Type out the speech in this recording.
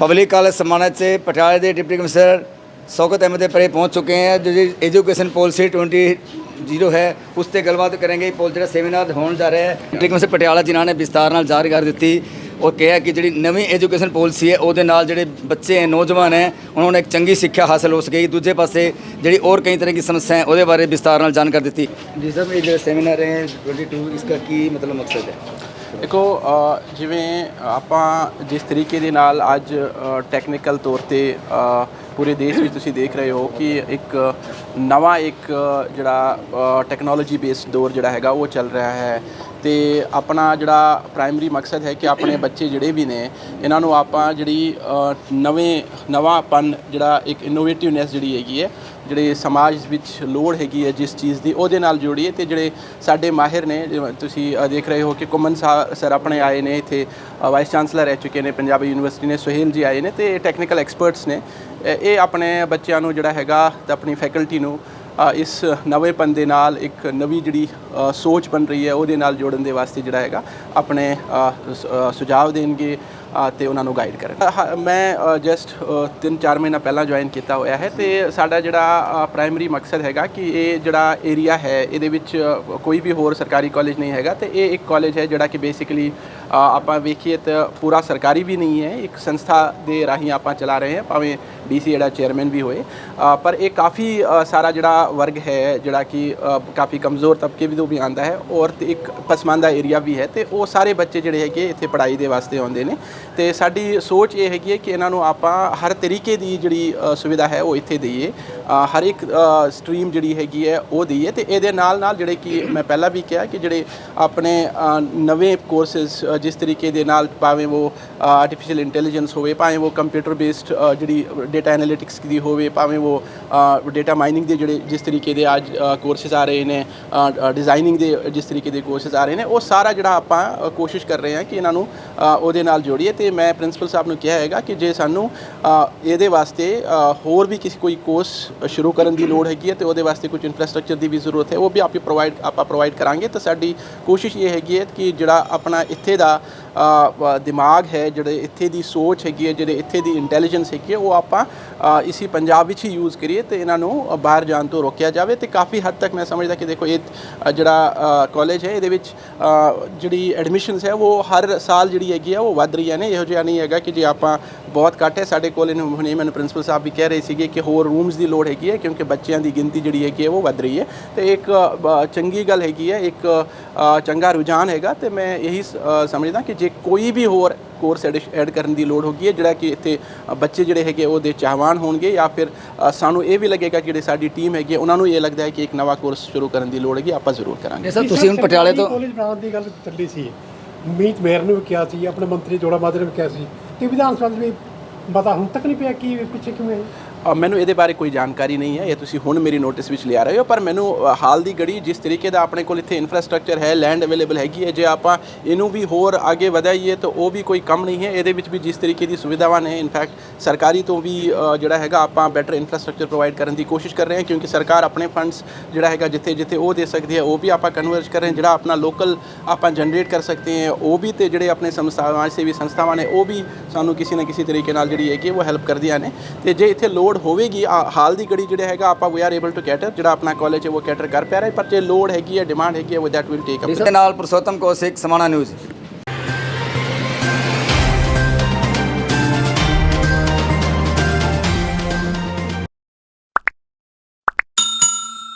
Public college समानत 'ਚ ਪਟਿਆਲੇ ਦੇ ਡਿਪਟੀ ਕਮਿਸ਼ਨਰ ਸੌਗਤ ਅਹਿਮਦ परे पहुंच चुके हैं। जो जी एजुकेशन पॉलिसी ट्वेंटी जीरो है ਉਸ ਤੇ ਗੱਲਬਾਤ ਕਰਾਂਗੇ ਪੋਲ ਜਿਹੜਾ ਸੈਮੀਨਾਰ ਹੋਣ ਜਾ ਰਿਹਾ ਹੈ ਡਿਪਟੀ ਕਮਿਸ਼ਨਰ ਪਟਿਆਲਾ ਜਿਨ੍ਹਾਂ ਨੇ ਵਿਸਤਾਰ ਨਾਲ ਜਾਰੀ ਕਰ ਦਿੱਤੀ ਉਹ ਕਿਹਾ ਕਿ ਜਿਹੜੀ ਨਵੀਂ ਐਜੂਕੇਸ਼ਨ ਪਾਲਿਸੀ ਹੈ ਉਹਦੇ ਨਾਲ ਜਿਹੜੇ ਬੱਚੇ ਹੈ ਨੌਜਵਾਨ ਹੈ ਉਹਨਾਂ ਨੂੰ ਇੱਕ ਚੰਗੀ ਸਿੱਖਿਆ ਹਾਸਲ ਹੋ ਸਕੇ ਦੂਜੇ ਪਾਸੇ ਜਿਹੜੀ ਹੋਰ ਕਈ ਤਰ੍ਹਾਂ ਦੀ ਸਮੱਸਿਆ ਹੈ ਉਹਦੇ ਬਾਰੇ ਵਿਸਤਾਰ ਨਾਲ ਜਾਣਕਾਰੀ ਦਿੱਤੀ ਜੀ ਸਰ ਇਹ ਜਿਹੜਾ ਸੈਮੀਨਾਰ ਹੈ 22 ਇਸਕਾ ਕੀ ਮਤਲਬ ਮਕਸਦ ਹੈ ਦੇਖੋ ਜਿਵੇਂ ਆਪਾਂ ਜਿਸ ਤਰੀਕੇ ਦੇ ਨਾਲ ਅੱਜ ਟੈਕਨੀਕਲ ਤੌਰ ਤੇ ਪੂਰੇ ਦੇਸ਼ ਵਿੱਚ ਤੁਸੀਂ ਦੇਖ ਰਹੇ ਹੋ ਕਿ ਇੱਕ ਨਵਾਂ ਇੱਕ ਜਿਹੜਾ ਟੈਕਨੋਲੋਜੀ ਬੇਸਡ ਦੌਰ ਜਿਹੜਾ ਹੈਗਾ, ਉਹ ਚੱਲ ਰਿਹਾ ਹੈ। ਤੇ ਆਪਣਾ ਜਿਹੜਾ ਪ੍ਰਾਇਮਰੀ ਮਕਸਦ ਹੈ ਕਿ ਆਪਣੇ ਬੱਚੇ ਜਿਹੜੇ ਵੀ ਨੇ, ਇਹਨਾਂ ਨੂੰ ਆਪਾਂ ਜਿਹੜੀ ਨਵੇਂ, ਨਵਾਂਪਨ ਜਿਹੜਾ ਇੱਕ ਇਨੋਵੇਟਿਵਨੈਸ ਜਿਹੜੀ ਹੈਗੀ ਹੈ ਜਿਹੜੇ ਸਮਾਜ ਵਿੱਚ ਲੋੜ ਹੈਗੀ ਹੈ ਜਿਸ ਚੀਜ਼ ਦੀ, ਉਹਦੇ ਨਾਲ ਜੋੜੀਏ ਤੇ ਜਿਹੜੇ ਸਾਡੇ ਮਾਹਿਰ ਨੇ, ਜਿਵੇਂ ਤੁਸੀਂ ਦੇਖ ਰਹੇ ਹੋ ਕਿ ਕੁਮਨ ਸਾ- ਸਰ ਆਪਣੇ ਆਏ ਨੇ, ਇੱਥੇ ਵਾਈਸ ਚਾਂਸਲਰ ਰਹਿ ਚੁੱਕੇ ਨੇ, ਪੰਜਾਬੀ ਯੂਨੀਵਰਸਿਟੀ ਨੇ, ਸੁਹੇਲ ਜੀ ਆਏ ਨੇ ਤੇ ਟੈਕਨੀਕਲ ਐਕਸਪਰਟਸ ਨੇ। ਇਹ ਆਪਣੇ ਬੱਚਿਆਂ ਨੂੰ ਜਿਹੜਾ ਹੈਗਾ ਤੇ ਆਪਣੀ ਫੈਕਲਟੀ ਨੂੰ ਇਸ ਨਵੇਂਪਨ ਦੇ ਨਾਲ ਇੱਕ ਨਵੀਂ ਜਿਹੜੀ ਸੋਚ ਬਣ ਰਹੀ ਹੈ, ਉਹਦੇ ਨਾਲ ਜੋੜਨ ਦੇ ਵਾਸਤੇ ਜਿਹੜਾ ਹੈਗਾ, ਆਪਣੇ ਸੁਝਾਅ ਦੇਣਗੇ। ਤੇ ਉਹਨਾਂ ਨੂੰ ਗਾਈਡ ਕਰਨ। ਹ- ਮੈਂ ਜਸਟ 3-4 ਮਹੀਨਾ ਪਹਿਲਾਂ ਜੁਆਇਨ ਕੀਤਾ ਹੋਇਆ ਹੈ ਤੇ ਸਾਡਾ ਜਿਹੜਾ ਪ੍ਰਾਇਮਰੀ ਮਕਸਦ ਹੈਗਾ ਕਿ ਇਹ ਜਿਹੜਾ ਏਰੀਆ ਹੈ, ਇਹਦੇ ਵਿੱਚ ਕੋਈ ਵੀ ਹੋਰ ਸਰਕਾਰੀ ਕਾਲਜ ਨਹੀਂ ਹੈਗਾ ਤੇ ਇਹ ਇੱਕ ਕਾਲਜ ਹੈ ਜਿਹੜਾ ਕਿ ਬੇਸਿਕਲੀ ਆਪਾਂ ਵੇਖੀਏ ਤਾਂ ਪੂਰਾ ਸਰਕਾਰੀ ਵੀ ਨਹੀਂ ਹੈ, ਇੱਕ ਸੰਸਥਾ ਦੇ ਰਾਹੀਂ ਆਪਾਂ ਚਲਾ ਰਹੇ ਹਾਂ, ਭਾਵੇਂ ਡੀਸੀ ਜਿਹੜਾ ਚੇਅਰਮੈਨ ਵੀ ਹੋਏ। ਪਰ ਇਹ ਕਾਫੀ ਸਾਰਾ ਜਿਹੜਾ ਵਰਗ ਹੈ, ਜਿਹੜਾ ਕਿ ਕਾਫੀ ਕਮਜ਼ੋਰ ਤਬਕੇ ਵੀ ਤੋਂ ਵੀ ਆਂਦਾ ਹੈ ਔਰ ਤੇ ਇੱਕ ਪਸਮਾਨਦਾ ਏਰੀਆ ਵੀ ਹੈ ਤੇ ਉਹ ਸਾਰੇ ਬੱਚੇ ਜਿਹੜੇ ਹੈਗੇ ਇੱਥੇ ਪੜ੍ਹਾਈ ਦੇ ਵਾਸਤੇ ਆਉਂਦੇ ਨੇ। ਤੇ ਸਾਡੀ ਸੋਚ ਇਹ ਹੈਗੀ ਹੈ ਕਿ ਇਹਨਾਂ ਨੂੰ ਆਪਾਂ ਹਰ ਤਰੀਕੇ ਦੀ ਜਿਹੜੀ ਸੁਵਿਧਾ ਹੈ ਉਹ ਇੱਥੇ ਦਈਏ। ਹਰ ਇੱਕ ਸਟਰੀਮ ਜਿਹੜੀ ਹੈਗੀ ਹੈ ਉਹ ਦਈਏ ਤੇ ਇਹਦੇ ਨਾਲ ਨਾਲ ਜਿਹੜੇ ਕਿ ਮੈਂ ਪਹਿਲਾਂ ਵੀ ਕਿਹਾ ਕਿ ਜਿਹੜੇ ਆਪਣੇ ਨਵੇਂ ਕੋਰਸਸ ਜਿਸ ਤਰੀਕੇ ਦੇ ਨਾਲ ਭਾਵੇਂ ਉਹ ਆਰਟੀਫੀਸ਼ੀਅਲ ਇੰਟੈਲੀਜੈਂਸ ਹੋਵੇ, ਭਾਵੇਂ ਉਹ ਕੰਪਿਊਟਰ ਬੇਸਡ ਜਿਹੜੀ ਡਾਟਾ ਐਨਾਲਿਟਿਕਸ ਦੀ ਹੋਵੇ, ਭਾਵੇਂ ਉਹ ਡਾਟਾ ਮਾਈਨਿੰਗ ਦੇ ਜਿਹੜੇ ਜਿਸ ਤਰੀਕੇ ਦੇ ਅੱਜ ਕੋਰਸਸ ਆ ਰਹੇ ਨੇ ਡਿਜ਼ਾਈਨਿੰਗ ਦੇ ਜਿਸ ਤਰੀਕੇ ਦੇ ਕੋਰਸਸ ਆ ਰਹੇ ਨੇ, ਉਹ ਸਾਰਾ ਜਿਹੜਾ ਆਪਾਂ ਕੋਸ਼ਿਸ਼ ਕਰ ਰਹੇ ਹਾਂ ਕਿ ਇਹਨਾਂ ਨੂੰ ਉਹਦੇ ਨਾਲ ਜੋੜੀਏ ਤੇ ਮੈਂ ਪ੍ਰਿੰਸੀਪਲ ਸਾਹਿਬ ਨੂੰ ਕਿਹਾ ਹੈਗਾ ਕਿ ਜੇ ਸਾਨੂੰ ਇਹਦੇ ਵਾਸਤੇ ਹੋਰ ਵੀ ਕਿਸੇ ਕੋਈ ਕੋਰਸ ਸ਼ੁਰੂ ਕਰਨ ਦੀ ਲੋੜ ਹੈਗੀ ਹੈ ਤੇ ਉਹਦੇ ਵਾਸਤੇ ਕੁਝ ਇਨਫਰਾਸਟ੍ਰਕਚਰ ਦੀ ਵੀ ਜ਼ਰੂਰਤ ਹੈ, ਉਹ ਵੀ ਆਪੇ ਪ੍ਰੋਵਾਈਡ ਆਪਾਂ ਪ੍ਰੋਵਾਈਡ ਕਰਾਂਗੇ। ਤਾਂ ਸਾਡੀ ਕੋਸ਼ਿਸ਼ ਇਹ ਹੈਗੀ ਹੈ ਕਿ ਜਿਹੜਾ ਆਪਣਾ ਇੱਥੇ ਦਾ ਦਿਮਾਗ ਹੈ ਜਿਹੜੇ ਇੱਥੇ ਦੀ ਸੋਚ ਹੈਗੀ ਹੈ ਜਿਹੜੇ ਇੱਥੇ ਦੀ ਇੰਟੈਲੀਜੈਂਸ ਹੈਗੀ ਹੈ ਉਹ ਆਪਾਂ ਅ, ਪੰਜਾਬ ਵਿੱਚ ਹੀ ਯੂਜ਼ ਕਰੀਏ ਤੇ ਇਹਨਾਂ ਨੂੰ ਬਾਹਰ ਜਾਣ ਤੋਂ ਰੋਕਿਆ ਜਾਵੇ ਤੇ ਕਾਫੀ ਹੱਦ ਤੱਕ ਮੈਂ ਸਮਝਦਾ ਕਿ ਦੇਖੋ ਇਹ ਜਿਹੜਾ ਕਾਲਜ ਹੈ ਇਹਦੇ ਵਿੱਚ ਜਿਹੜੀ ਐਡਮਿਸ਼ਨਸ ਹੈ ਉਹ ਹਰ ਸਾਲ ਜਿਹੜੀ ਹੈਗੀ ਹੈ ਉਹ ਵੱਧ ਰਹੀਆਂ ਨੇ। ਇਹੋ ਜਿਹਾ ਨਹੀਂ ਹੈਗਾ ਕਿ ਜੇ ਆਪਾਂ ਬਹੁਤ ਘੱਟ ਹੈ। ਸਾਡੇ ਕੋਲ ਇਹਨੂੰ ਹੁਣੇ ਮੈਨੂੰ ਪ੍ਰਿੰਸੀਪਲ ਸਾਹਿਬ ਵੀ ਕਹਿ ਰਹੇ ਸੀਗੇ ਕਿ ਹੋਰ ਰੂਮਸ ਦੀ ਲੋੜ ਹੈਗੀ ਹੈ ਕਿਉਂਕਿ ਬੱਚਿਆਂ ਦੀ ਗਿਣਤੀ ਜਿਹੜੀ ਹੈਗੀ ਹੈ ਉਹ ਵੱਧ ਰਹੀ ਹੈ। ਤੇ ਇੱਕ ਚੰਗੀ ਗੱਲ ਹੈਗੀ ਹੈ ਇੱਕ ਚੰਗਾ ਰੁਝਾਨ ਹੈਗਾ ਤੇ ਮੈਂ ਇਹੀ ਸਮਝਦਾ ਕਿ ਜੇ ਕੋਈ ਵੀ ਹੋਰ ਕੋਰਸ ਐਡ ਕਰਨ ਦੀ ਲੋੜ ਹੋਗੀ ਹੈ ਜਿਹੜਾ ਕਿ ਇੱਥੇ ਬੱਚੇ ਜਿਹੜੇ ਹੈਗੇ ਉਹਦੇ ਚਾਹਵਾਨ ਹੋਣਗੇ ਜਾਂ ਫਿਰ ਸਾਨੂੰ ਇਹ ਵੀ ਲੱਗੇਗਾ ਕਿ ਜਿਹੜੇ ਸਾਡੀ ਟੀਮ ਹੈਗੀ ਹੈ, ਉਹਨਾਂ ਨੂੰ ਇਹ ਲੱਗਦਾ ਹੈ ਕਿ ਇੱਕ ਨਵਾਂ ਕੋਰਸ ਸ਼ੁਰੂ ਕਰਨ ਦੀ ਲੋੜ ਹੈਗੀ ਆਪਾਂ ਜ਼ਰੂਰ ਕਰਾਂਗੇ। ਸਰ ਤੁਸੀਂ ਹੁਣ ਪਟਿਆਲੇ ਤੋਂ ਕਾਲਜ ਬਣਾਉਣ ਦੀ ਗੱਲ ਚੱਲੀ ਸੀ। ਮੀਤ ਮੇਰ ਨੂੰ ਵੀ ਕਿਹਾ ਸੀ ਆਪਣੇ ਮੰਤਰੀ ਜੋੜਾ ਮਾਜਰੇ ਨੂੰ ਵੀ ਕਿਹਾ ਸੀ ਕਿ ਵਿਧਾਨ ਸਭਾ ਦੇ ਵੀ ਪਤਾ ਹੁਣ ਤੱਕ ਨਹੀਂ ਪਿਆ ਕਿ ਪਿੱਛੇ ਕਿਵੇਂ ਅ, ਮੈਨੂੰ ਇਹਦੇ ਬਾਰੇ ਕੋਈ ਜਾਣਕਾਰੀ ਨਹੀਂ ਹੈ। ਇਹ ਤੁਸੀਂ ਹੁਣ ਮੇਰੀ ਨੋਟਿਸ ਵਿੱਚ ਲਿਆ ਰਹੇ ਹੋ। ਪਰ ਮੈਨੂੰ ਹਾਲ ਦੀ ਘੜੀ ਜਿਸ ਤਰੀਕੇ ਦਾ ਆਪਣੇ ਕੋਲ ਇੱਥੇ ਇਨਫਰਾਸਟ੍ਰਕਚਰ ਹੈ ਲੈਂਡ ਅਵੇਲੇਬਲ ਹੈਗੀ ਹੈ, ਜੇ ਆਪਾਂ ਇਹਨੂੰ ਵੀ ਹੋਰ ਅੱਗੇ ਵਧਾਈਏ ਤਾਂ ਉਹ ਵੀ ਕੋਈ ਕੰਮ ਨਹੀਂ ਹੈ। ਇਹਦੇ ਵਿੱਚ ਵੀ ਜਿਸ ਤਰੀਕੇ ਦੀ ਸੁਵਿਧਾਵਾਂ ਨੇ ਇਨਫੈਕਟ ਸਰਕਾਰੀ ਤੋਂ ਵੀ ਜਿਹੜਾ ਹੈਗਾ ਆਪਾਂ ਬੈਟਰ ਇਨਫਰਾਸਟ੍ਰਕਚਰ ਪ੍ਰੋਵਾਈਡ ਕਰਨ ਦੀ ਕੋਸ਼ਿਸ਼ ਕਰ ਰਹੇ ਹਾਂ, ਕਿਉਂਕਿ ਸਰਕਾਰ ਆਪਣੇ ਫੰਡਸ ਜਿਹੜਾ ਹੈਗਾ ਜਿੱਥੇ ਜਿੱਥੇ ਉਹ ਦੇ ਸਕਦੀ ਹੈ, ਉਹ ਵੀ ਆਪਾਂ ਕਨਵਰਜ ਕਰ ਰਹੇ ਹਾਂ। ਜਿਹੜਾ ਆਪਣਾ ਲੋਕਲ ਆਪਾਂ ਜਨਰੇਟ ਕਰ ਸਕਦੇ ਹਾਂ, ਉਹ ਵੀ ਤੇ ਜਿਹੜੇ ਆਪਣੇ ਸਮਾਜ ਸੇਵੀ ਸੰਸਥਾਵਾਂ ਨੇ, ਉਹ ਵੀ ਸਾਨੂੰ ਕਿਸੇ ਨਾ ਕਿਸੇ ਤਰੀਕੇ ਨਾਲ ਜਿਹੜੀ ਹੈਗੀ ਹੈ, ਉਹ ਹੈਲਪ ਕਰਦੀਆਂ ਨੇ। ਤੇ ਜੇ ਇੱਥੇ ਲੋੜ ਲੋਡ ਹੋਵੇਗੀ। ਹਾਲ ਦੀ ਘੜੀ ਜਿਹੜਾ ਹੈਗਾ ਆਪਾਂ we are able to cater ਜਿਹੜਾ ਆਪਣਾ ਕਾਲਜ ਹੈ ਉਹ ਕੈਟਰ ਕਰ ਪਾ ਰਿਹਾ ਪਰ ਜੇ ਲੋਡ ਹੈਗੀ ਹੈ ਡਿਮਾਂਡ ਹੈਗੀ ਹੈ ਉਹ ਦੈਟ ਵਿਲ ਟੇਕ ਅਪ ਇਸ ਦੇ ਨਾਲ ਪੁਰਸ਼ੋਤਮ ਕੌਸ਼ਿਕ ਸਮਾਣਾ ਨਿਊਜ਼